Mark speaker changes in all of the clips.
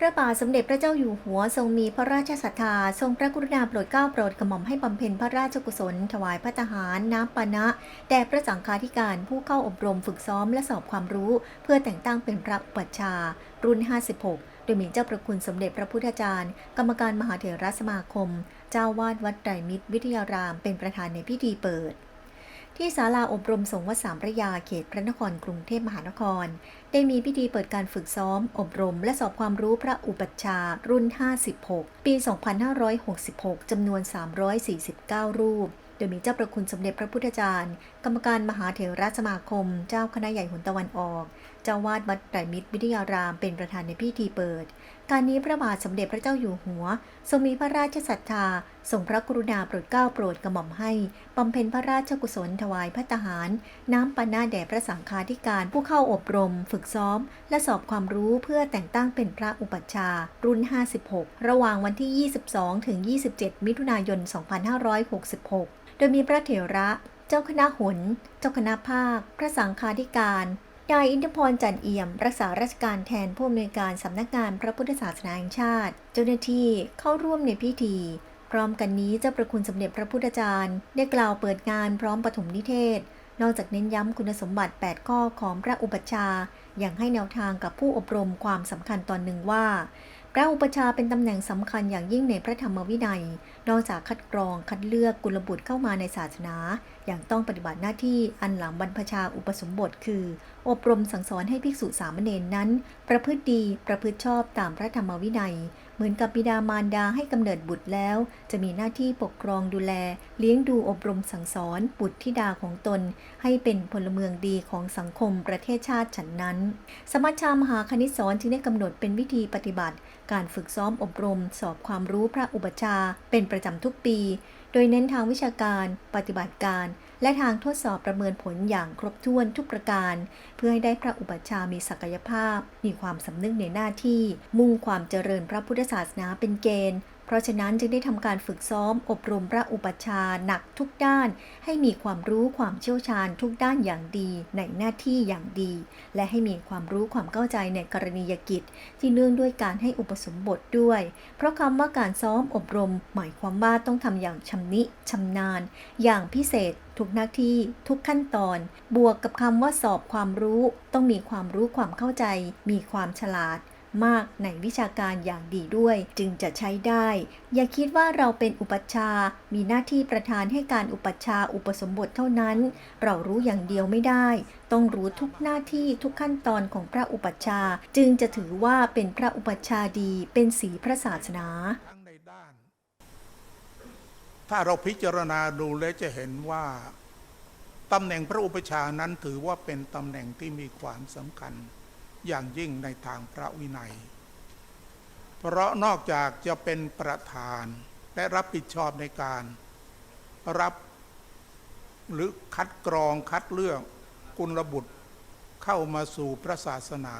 Speaker 1: พระบาทสมเด็จพระเจ้าอยู่หัวทรงมีพระราชศรัทธา ทรงพระกรุณาโปรดเกล้าโปรดกระหม่อมให้บำเพ็ญพระราชกุศล ถวายพระทหารน้ำปานะแด่พระสังฆาธิการผู้เข้าอบรมฝึกซ้อมและสอบความรู้ เพื่อแต่งตั้งเป็นพระปัชฌารุ่น 56 โดยมีเจ้าประคุณสมเด็จพระพุทธจารย์ กรรมการมหาเถรสมาคม เจ้าวาดวัดไตรมิตรวิทยาราม เป็นประธานในพิธีเปิด ที่ศาลาอบรมสงฆ์วัดสามพระยาเขตพระนครกรุงเทพมหานคร ได้มีพิธีเปิดการฝึกซ้อม อบรม และสอบความรู้พระอุปัชฌาย์รุ่น 56 ปี 2566 จำนวน 349 รูป โดยมีเจ้าประคุณสมเด็จพระพุทธจารย์ กรรมการมหาเถรสมาคม เจ้าคณะใหญ่หนตะวันออกเจ้าวาดวัดไตรมิตรวิทยารามเป็นประธานในพิธีเปิด การนี้พระบาทสมเด็จพระเจ้าอยู่หัว ทรงมีพระราชศรัทธาทรงพระกรุณาโปรดเกล้าโปรดกระหม่อมให้บำเพ็ญพระราชกุศลถวายพระทหาร น้ำปานาแด่พระสังฆาธิการผู้เข้าอบรม ฝึกซ้อม และสอบความรู้เพื่อแต่งตั้งเป็นพระอุปัชฌาย์รุ่น 56 ระหว่างวันที่ 22 ถึง 27 มิถุนายน 2566 โดยมีพระเถระ เจ้าคณะหน เจ้าคณะภาค พระสังฆาธิการ นายอินทพรจันเอี่ยม รักษาราชการแทนผู้อำนวยการสำนักงานพระพุทธศาสนาแห่งชาติ เจ้าหน้าที่เข้าร่วมในพิธี พร้อมกันนี้เจ้าประคุณสมเด็จพระพุทธจารย์ ได้กล่าวเปิดงานพร้อมปฐมนิเทศ นอกจากเน้นย้ำคุณสมบัติ 8 ข้อของพระอุปัชฌาย์อย่างให้แนวทางกับผู้อบรมความสำคัญตอนหนึ่งว่า ระอุปชาเป็นตำแหน่งสำคัญอย่างยิ่งในพระธรรมวินัย นอกจากคัดกรองคัดเลือกกุลบุตรเข้ามาในศาสนา อย่างต้องปฏิบัติหน้าที่อันหลังบรรพชาอุปสมบทคือ อบรมสั่งสอนให้ภิกษุสามเณรนั้น ประพฤติดีประพฤติชอบตามพระธรรมวินัย เหมือนกับบิดามารดาให้กำเนิดบุตรแล้ว จะมีหน้าที่ปกครองดูแล เลี้ยงดูอบรมสั่งสอน บุตรธิดาของตน ให้เป็นพลเมืองดีของสังคมประเทศชาติฉันนั้น สมัชชามหาคณิตสอนจึงได้กำหนดเป็นวิธีปฏิบัติ การฝึกซ้อมอบรม สอบความรู้พระอุปชาเป็นประจำทุกปี โดยเน้นทางวิชาการ ปฏิบัติการ และทางทดสอบประเมินผลอย่างครบถ้วนทุกประการ เพื่อให้ได้พระอุปัชฌาย์มีศักยภาพ มีความสำนึกในหน้าที่ มุ่งความเจริญพระพุทธศาสนาเป็นเกณฑ์ เพราะฉะนั้นจึงได้ทำการฝึกซ้อมอบรมพระอุปัชฌาย์หนักทุกด้าน ให้มีความรู้ความเชี่ยวชาญทุกด้านอย่างดี ในหน้าที่อย่างดี และให้มีความรู้ความเข้าใจในกรณียกิจ ที่เนื่องด้วยการให้อุปสมบทด้วย เพราะคำว่าการซ้อมอบรม หมายความว่าต้องทำอย่างชำนิชำนาญ อย่างพิเศษทุกหน้าที่ทุกขั้นตอน บวกกับคำว่าสอบความรู้ ต้องมีความรู้ความเข้าใจ มีความฉลาด มากในวิชาการอย่างดีด้วย จึงจะใช้ได้ อย่าคิดว่าเราเป็นอุปัชฌาย์มีหน้าที่ประธานให้การอุปัชฌาย์อุปสมบทเท่านั้น เรารู้อย่างเดียวไม่ได้ ต้องรู้ทุกหน้าที่ทุกขั้นตอนของพระอุปัชฌาย์จึงจะถือว่าเป็นพระอุปัชฌาย์ดี เป็นสีพระศาสนา
Speaker 2: ในด้านถ้าเราพิจารณาดูแล้วจะเห็นว่าตำแหน่งพระอุปชานั้นถือว่าเป็นตำแหน่งที่มีความสำคัญ อย่างยิ่งในทางพระวินัย เพราะนอกจากจะเป็นประธานและรับผิดชอบในการรับหรือคัดกรองคัดเลือกกุลบุตรเข้ามาสู่พระศาสนา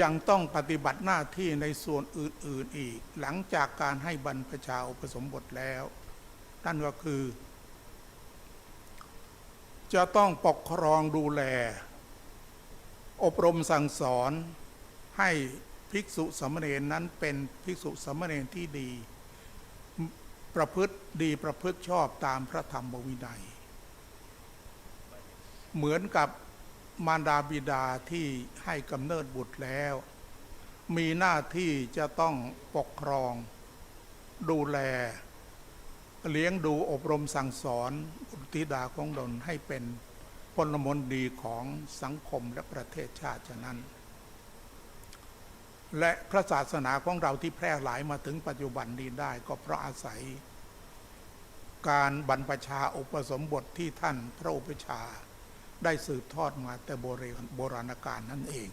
Speaker 2: ยังต้องปฏิบัติหน้าที่ในส่วนอื่น ๆอีก หลังจากการให้บรรพชาอุปสมบทแล้ว นั่นก็คือ จะต้องปกครองดูแล อบรมสั่งสอนให้ภิกษุสมเณรนั้นเป็นภิกษุสมเณรที่ดี ประพฤติดีประพฤติชอบตามพระธรรมวินัย เหมือนกับมารดาบิดาที่ให้กำเนิดบุตรแล้ว มีหน้าที่จะต้องปกครอง ดูแล เลี้ยงดูอบรมสั่งสอนบุตรธิดาของตนให้เป็น พลมนดีของสังคมและประเทศชาติฉะนั้น และพระศาสนาของเราที่แพร่หลายมาถึงปัจจุบันนี้ได้ก็เพราะอาศัย การบรรพชาอุปสมบทที่ท่านพระอุปชาได้สืบทอดมาแต่โบราณกาลนั่นเอง